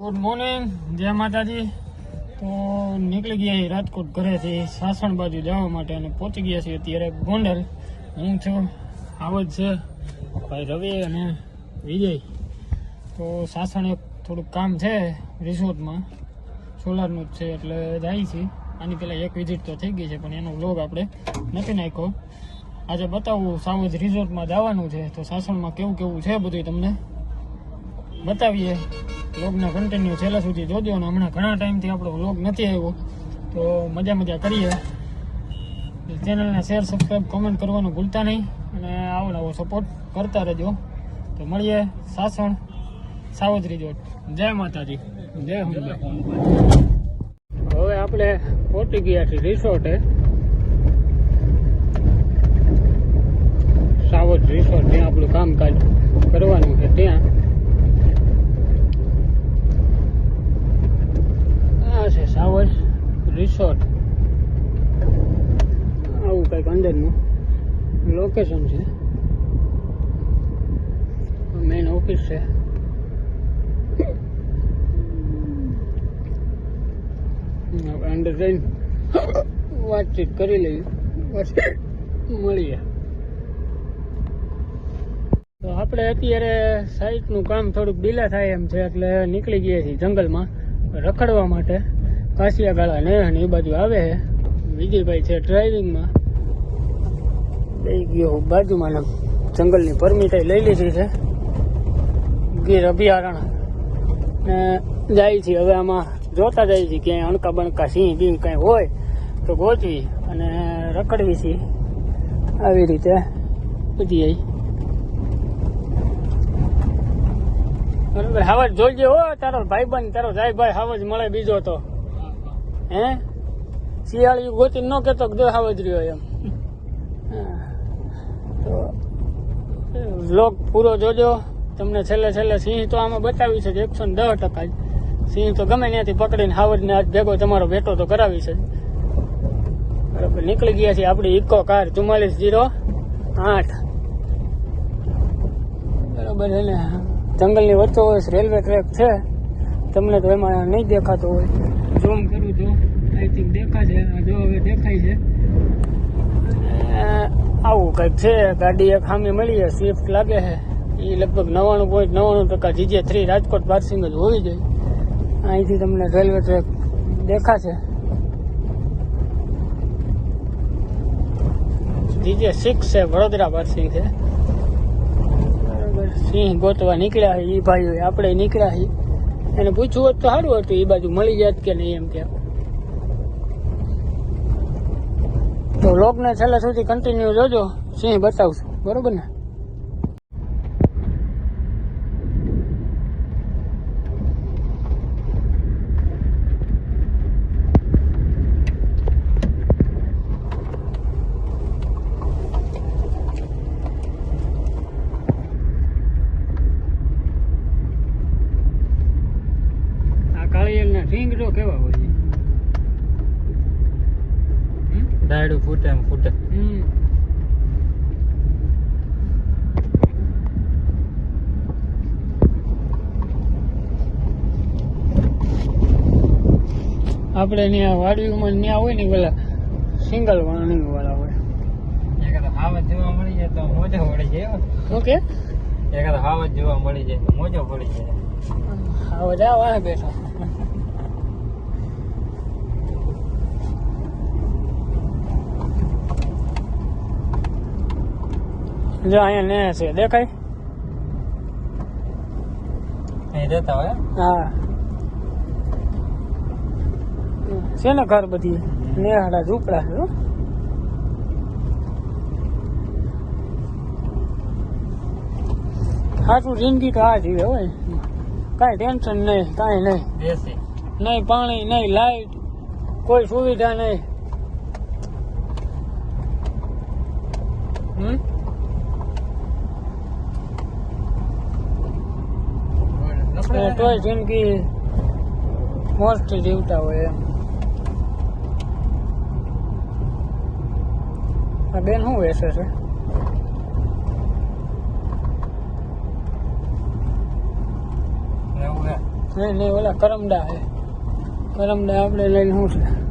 Good morning જય માતાજી. તો નીકળી ગયા રાજકોટ ઘરેથી સાસણ બાજુ જવા માટે અને પહોંચી ગયા છીએ અત્યારે ગોંડલ. હું છું આવજ છે, ભાઈ રવિ અને વિજય. તો સાસણ એક થોડુંક કામ છે, રિસોર્ટમાં. સોલારનું જ છે, એટલે જાય છે આની પહેલાં એક વિઝિટ તો થઈ ગઈ છે, પણ એનો વ્લોગ આપણે નથી નાખ્યો. આજે બતાવું સાવજ રિસોર્ટમાં જવાનું છે, તો સાસણમાં કેવું કેવું છે બધું તમને? બતાવીએ. વ્લોગને કન્ટિન્યુ છેલ્લા સુધી જોજો અને હમણાં ઘણા ટાઈમથી આપણો વ્લોગ નથી આવ્યો. તો મજા મજા કરીએ. ચેનલને શેર સબસ્ક્રાઈબ કોમેન્ટ કરવાનું ભૂલતા નહીં. અને આવો નવો સપોર્ટ કરતા રહેજો. તો મળીએ સાસણ સાવજ રિઝોર્ટ જય માતાજી. જય હવે આપણે પહોંચી ગયા છીએ રિસોર્ટે સાવજ રિસોર્ટ ત્યાં આપણું કામકાજ કરવાનું છે ત્યાં આ છે સાવજ રિસોર્ટ આવું કંઈક અંદરનું લોકેશન છે. મેઇન ઓફિસ છે. અંદર જઈને વાતચીત કરી લઈએ. પછી મળીએ. તો આપણે અત્યારે સાઈટનું કામ થોડુંક ડીલા થાય એમ છે, એટલે નીકળી ગયા છીએ જંગલમાં રખડવા માટે. કાશિયા ગાળા ને એ બાજુ આવે છે. વિજયભાઈ છે ડ્રાઇવિંગમાં લઈ ગયો બાજુમાં જંગલની પરમિટ લઈ લીધી છે. ગીર અભયારણ્ય. ને જાય છે હવે આમાં જોતા જાય છે ક્યાંય અણકા બણકા સિંહ બિંહ કાંઈ હોય તો ગોચવી અને રખડવી છે. આવી રીતે બધી બરોબર, હાવજ જોઈજે હો, તારો ભાઈ ભાઈબંધ, તારો જાય ભાઈ, હાવજ મળે બીજો તો. હે? શિયાળી ગોતી ન કેતો કે જો રહ્યો એમ હા. તો વ્લોગ પૂરો જોજો. તમને છેલ્લે છેલ્લે સિંહ તો આમાં બતાવી છે એકસો ને દસ ટકા સિંહ તો ગમે ત્યાંથી પકડીને હાવજને આજ ભેગો તમારો ભેટો તો કરાવી છે. બરાબર, નીકળી ગયા છીએ આપણી ઇકો કાર ચુમ્માલીસ જીરો આઠ. બરાબર એટલે જંગલની વચ્ચો રેલવે ટ્રેક છે. તમને તો એમાં નહીં દેખાતો હોય. ઝૂમ કરું તો આઈ થિંક દેખાશે જો હવે દેખાય છે. આવું કંઈક છે, ગાડી એક સામે મળી છે સ્વિફ્ટ લાગે છે. એ લગભગ નવ્વાણું પોઈન્ટ નવ્વાણું ટકા જીજે થ્રી રાજકોટ પાર્સિંગ જ હોવી જોઈએ. અહીંથી તમને રેલવે ટ્રેક દેખાશે. જીજે સિક્સ છે, વડોદરા પાર્સિંગ છે. સિંહ ગોતવા નીકળ્યા એ ભાઈઓ આપણે નીકળ્યા એને પૂછવું હોત તો સારું હતું એ બાજુ મળી જાત કે નહીં એમ ત્યાં તો લોકને છેલ્લા સુધી કન્ટિન્યુ જોજો. સિંહ બતાવશું. બરોબર ને? કાળિયેરના રીંગ જો કેવા હોય છે? હમ? ડાયડું ફૂટે એમ ફૂટે. આપણે ત્યાં વાડીઓમાં ત્યાં હોય ને પેલા સિંગલ વાણી વાળા હોય. હાવત જોવા મળી જાય તો મોજો પડી જાય. ઓકે એક હાવત જોવા મળી જાય તો મોજો પડી જાય. હાવત આવા બેઠો. જો અહીંયા ને છે. દેખાય? અહીં રહેતા હોય હા. છે ને ઘર બધી? નેહાડા ઝૂંપડા છે હો. સાચું જિંદગી તો આ જીવે હોય. કાંઈ ટેન્શન નહીં કાંઈ નહીં. નહીં પાણી નહીં લાઈટ કોઈ સુવિધા નહીં હમ એ તોય જિંદગી મોસ્ટ જીવતા હોય એમ. આ બેન શું વેસે છે? નહીં નહીં ઓલા કરમડા હે. કરમડા આપણે લઈને શું છે?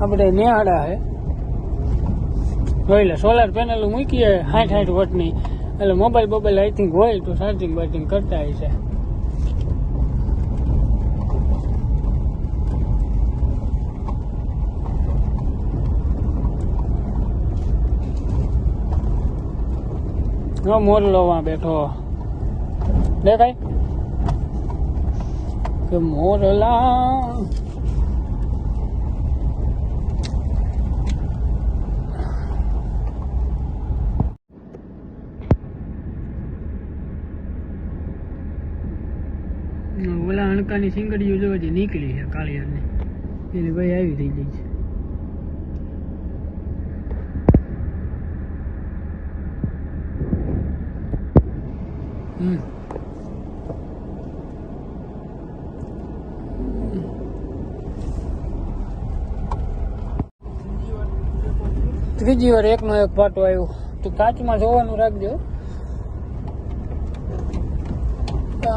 આપણે નેહાડા હે. જોઈ લે. સોલાર પેનલ મૂકીએ સાઠ સાઠ વોટની. એટલે મોબાઈલ બોબાઈલ આઈ થિંક હોય તો ચાર્જિંગ બાર્જિંગ કરતા હોય છે. હા મોરલો વાં બેઠો. દેખાય? કે મોરલા ઓલા સિંગડીઓ જો હજી નીકળી છે કાળિયારની. એની ભાઈ આવી થઈ ગઈ છે. ત્રીજી વાર એકનો એક પાટો આવ્યો. તો કાચમાં જોવાનું રાખજો.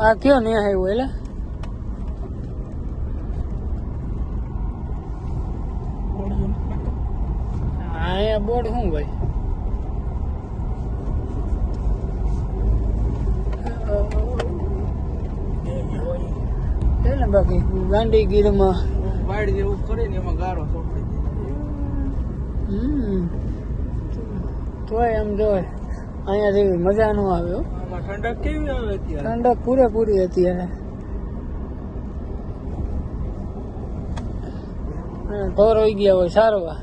આ કયો ને આવ્યો એટલે અહીંયા બોર્ડ શું ભાઈ એટલે બાકી ગાંધીગીરમાં વાડ જેવું કરે ને એમાં ગારો હમ. તોય એમ જોય અહીંયા જેવી મજા ન આવે ઠંડક કેવી આવે ઠંડક પૂરેપૂરી અત્યારે. અને ઢોર હોઈ ગયા હોય સારવા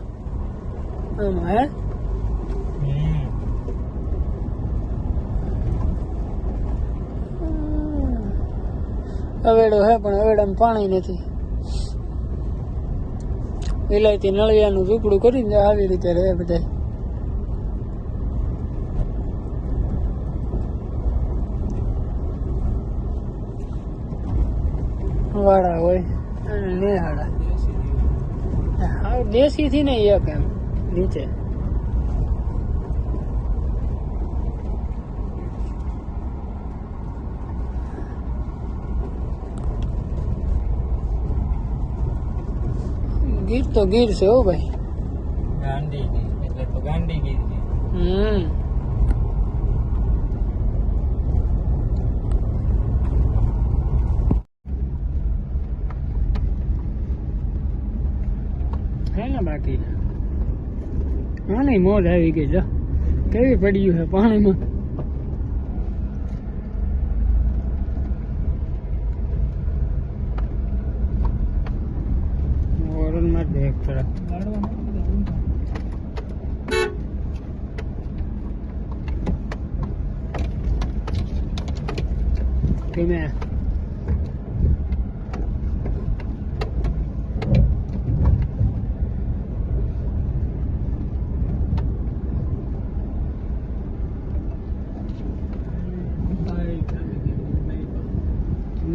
આમાં હે અવેડો હે, પણ અવેડામાં પાણી નથી. વિલાયતી નળિયાનું ઝૂંપડું કરીને આવી રીતે રહે બધા વાળા હોય અને નિહાળા. દેશી થી નહીં એક એમ. નીચે ગીર તો ગીર છે હો ભાઈ ગાંડી એટલે તો ગાંડી ગીર હમ હે ને બાકી આની મોજ આવી ગઈ જો. કેવી પડ્યું છે પાણીમાં? ઓરનમાં દેખ થોડા. ધીમે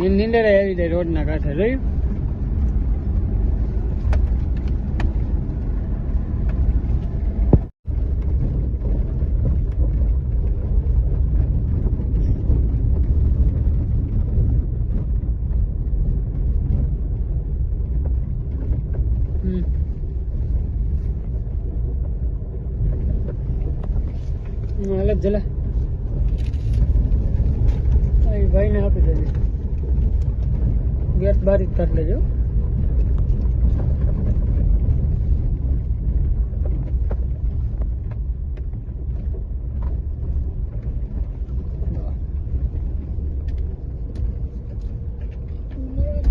નીંદર આવી જાય રોડના કાંઠે જોયું? હમ. હાલે જલા. ભાઈને આપી દેજે. ગેસ બારી કરી લેજો.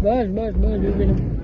બસ બસ બસ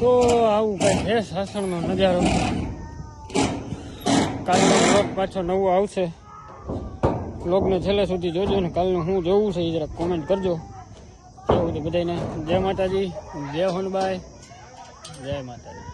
તો આવું કઈ છે? સાસણનો નજારો. કાલનો બ્લોગ પાછો નવો આવશે. બ્લોગને છેલ્લે સુધી જોજો ને કાલનું હું જોવું છે, એ જરાક કોમેન્ટ કરજો. એવું બધાને જય માતાજી, જય હનુભાઈ જય માતાજી.